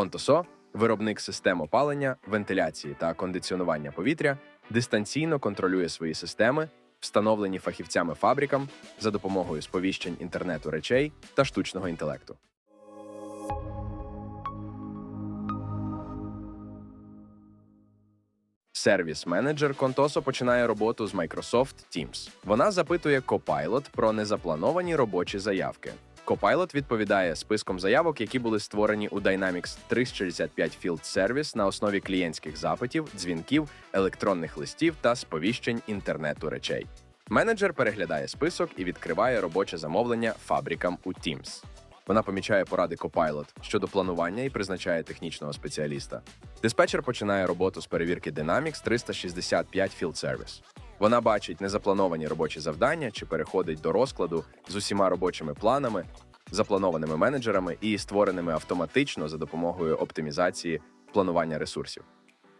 Контосо виробник систем опалення, вентиляції та кондиціонування повітря, дистанційно контролює свої системи, встановлені фахівцями фабрикам за допомогою сповіщень інтернету речей та штучного інтелекту. Сервіс-менеджер Контосо починає роботу з Microsoft Teams. Вона запитує Copilot про незаплановані робочі заявки. Copilot відповідає списком заявок, які були створені у Dynamics 365 Field Service на основі клієнтських запитів, дзвінків, електронних листів та сповіщень інтернету речей. Менеджер переглядає список і відкриває робоче замовлення фабрикам у Teams. Вона помічає поради Copilot щодо планування і призначає технічного спеціаліста. Диспетчер починає роботу з перевірки Dynamics 365 Field Service. Вона бачить незаплановані робочі завдання чи переходить до розкладу з усіма робочими планами, запланованими менеджерами і створеними автоматично за допомогою оптимізації планування ресурсів.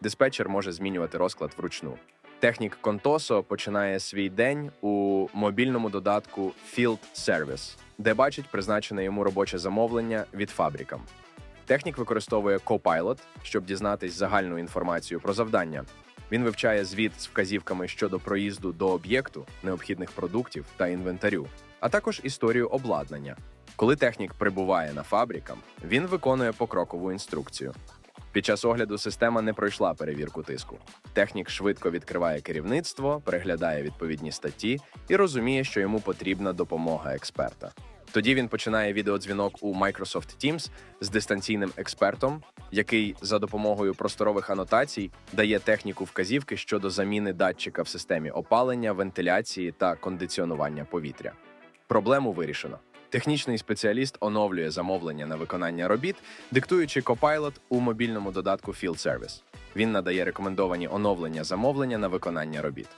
Диспетчер може змінювати розклад вручну. Технік Контосо починає свій день у мобільному додатку Field Service, де бачить призначене йому робоче замовлення від фабрикам. Технік використовує Copilot, щоб дізнатись загальну інформацію про завдання. Він вивчає звіт з вказівками щодо проїзду до об'єкту, необхідних продуктів та інвентарю, а також історію обладнання. Коли технік прибуває на фабрикам, він виконує покрокову інструкцію. Під час огляду система не пройшла перевірку тиску. Технік швидко відкриває керівництво, переглядає відповідні статті і розуміє, що йому потрібна допомога експерта. Тоді він починає відеодзвінок у Microsoft Teams з дистанційним експертом, який за допомогою просторових анотацій дає техніку вказівки щодо заміни датчика в системі опалення, вентиляції та кондиціонування повітря. Проблему вирішено. Технічний спеціаліст оновлює замовлення на виконання робіт, диктуючи Copilot у мобільному додатку Field Service. Він надає рекомендовані оновлення замовлення на виконання робіт.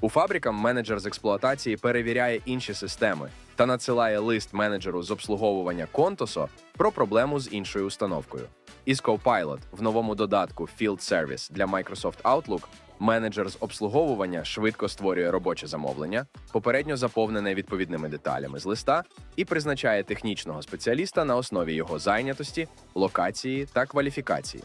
У фабрикам менеджер з експлуатації перевіряє інші системи та надсилає лист менеджеру з обслуговування Контосо про проблему з іншою установкою. Із Copilot в новому додатку Field Service для Microsoft Outlook менеджер з обслуговування швидко створює робоче замовлення, попередньо заповнене відповідними деталями з листа, і призначає технічного спеціаліста на основі його зайнятості, локації та кваліфікації.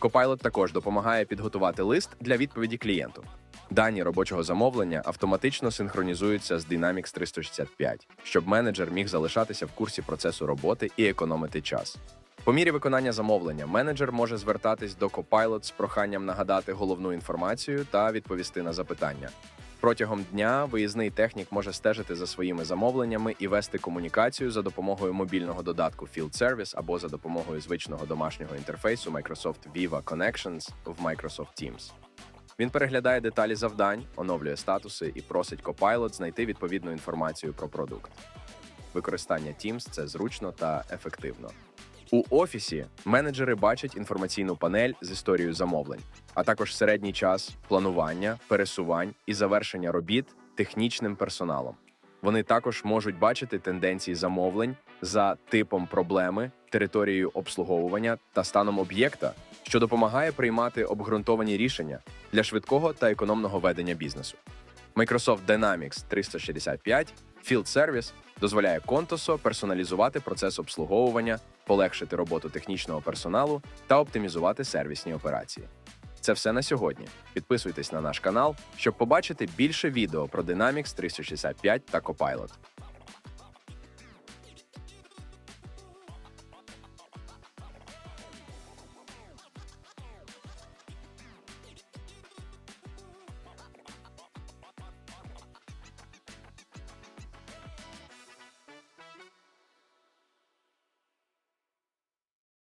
Copilot також допомагає підготувати лист для відповіді клієнту. Дані робочого замовлення автоматично синхронізуються з Dynamics 365, щоб менеджер міг залишатися в курсі процесу роботи і економити час. По мірі виконання замовлення менеджер може звертатись до Copilot з проханням нагадати головну інформацію та відповісти на запитання. Протягом дня виїзний технік може стежити за своїми замовленнями і вести комунікацію за допомогою мобільного додатку Field Service або за допомогою звичного домашнього інтерфейсу Microsoft Viva Connections в Microsoft Teams. Він переглядає деталі завдань, оновлює статуси і просить Copilot знайти відповідну інформацію про продукт. Використання Teams – це зручно та ефективно. У офісі менеджери бачать інформаційну панель з історією замовлень, а також середній час планування, пересувань і завершення робіт технічним персоналом. Вони також можуть бачити тенденції замовлень за типом проблеми, територією обслуговування та станом об'єкта, що допомагає приймати обґрунтовані рішення для швидкого та економного ведення бізнесу. Microsoft Dynamics 365 Field Service дозволяє Контосо персоналізувати процес обслуговування, полегшити роботу технічного персоналу та оптимізувати сервісні операції. Це все на сьогодні. Підписуйтесь на наш канал, щоб побачити більше відео про Dynamics 365 та Copilot.